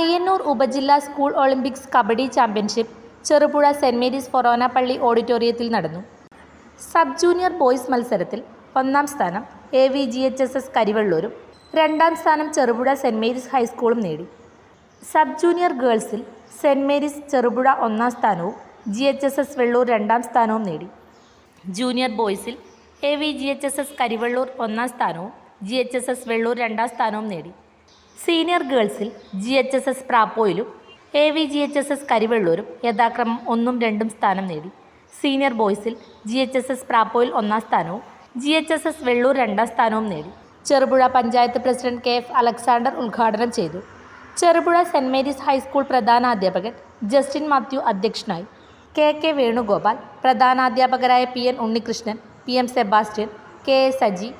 പയ്യന്നൂർ ഉപജില്ലാ school olympics kabaddi championship Cherupuzha Saint Mary's ഫൊറോന പള്ളി ഓഡിറ്റോറിയത്തിൽ നടന്നു. സബ് ജൂനിയർ ബോയ്സ് മത്സരത്തിൽ ഒന്നാം സ്ഥാനം A V G H S S കരിവള്ളൂരും രണ്ടാം സ്ഥാനം ചെറുപുഴ സെന്റ് മേരീസ് ഹൈസ്കൂളും നേടി. സബ് ജൂനിയർ ഗേൾസിൽ സെന്റ് മേരീസ് ചെറുപുഴ ഒന്നാം സ്ഥാനവും G H S S Vellur രണ്ടാം സ്ഥാനവും നേടി. Junior ബോയ്സിൽ A V G H S S Karivellur ഒന്നാം സ്ഥാനവും G H S S Vellur രണ്ടാം സ്ഥാനവും നേടി. സീനിയർ ഗേൾസിൽ G H S S പ്രാപ്പോയിലും A V G H S S കരിവെള്ളൂരും യഥാക്രമം ഒന്നും രണ്ടും സ്ഥാനം നേടി. സീനിയർ ബോയ്സിൽ ജി എച്ച് എസ് എസ് പ്രാപ്പോയിൽ ഒന്നാം സ്ഥാനവും G H S S Vellur രണ്ടാം സ്ഥാനവും നേടി. Cherupuzha panchayat president K F Alexander ഉദ്ഘാടനം ചെയ്തു. Cherupuzha Saint Mary's high school പ്രധാനാധ്യാപകൻ Justin Mathew അധ്യക്ഷനായി. K K Venugopal പ്രധാനാധ്യാപകരായ P N Unnikrishnan P M Sebastian K A Saji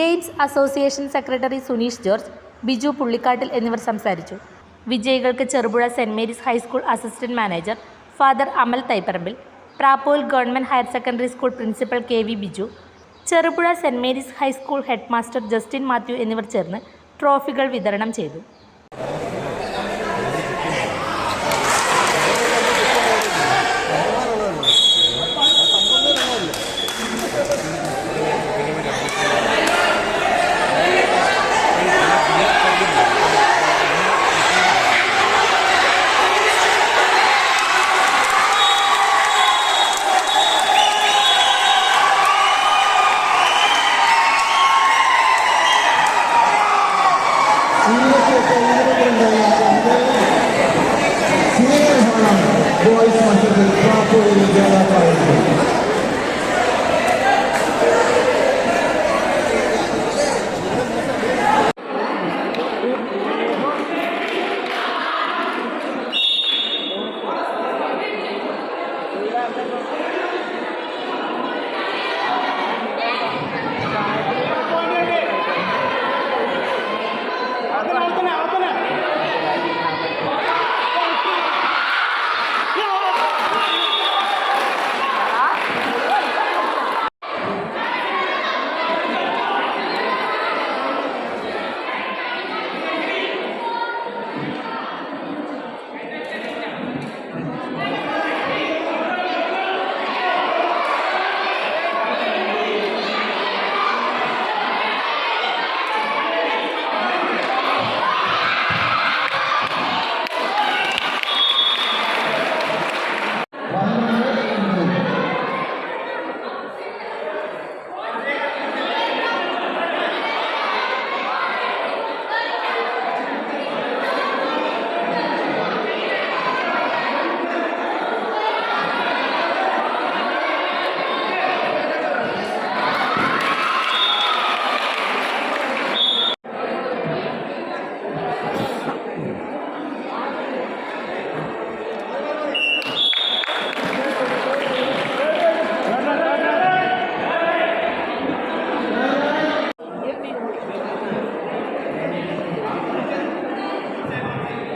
games association secretary Suneesh George Biju Pullikkattil എന്നിവർ സംസാരിച്ചു. വിജയികൾക്ക് Cherupuzha Saint Mary's high school assistant manager father Amal Thaipparambil Prappol government higher secondary school principal K V Biju Cherupuzha Saint Mary's high school headmaster Justin Mathew എന്നിവർ ചേർന്ന് ട്രോഫികൾ വിതരണം ചെയ്തു.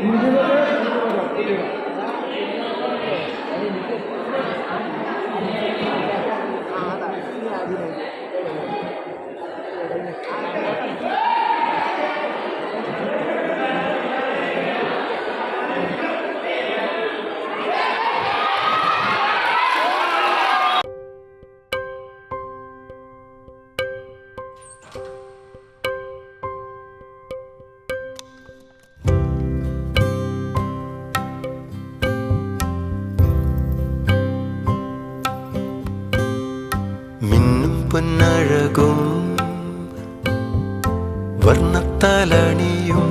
മിന്നും പൊന്നഴകും വർണത്തലണിയും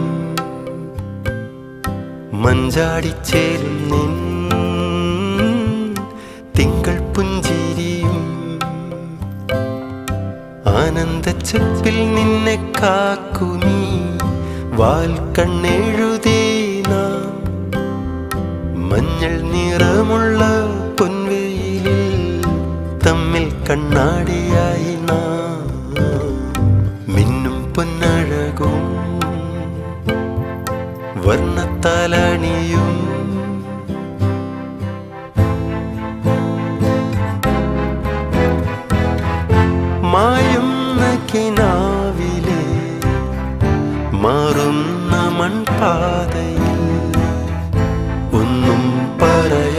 മഞ്ചാടിച്ചേരും തിങ്കൾ പുഞ്ചിരിയും. ആനന്ദച്ചപ്പിൽ നിന്നെ കാക്കുനി വാൽ കണ്ണെഴുതേ മഞ്ഞൾ നിറമുള്ള പൊൻവെയിലിൽ തമ്മിൽ കണ്ണാടിയായി നാം. കിനാവിലെ മാറുന്ന മൺപാതയിൽ ഒന്നും പറയാ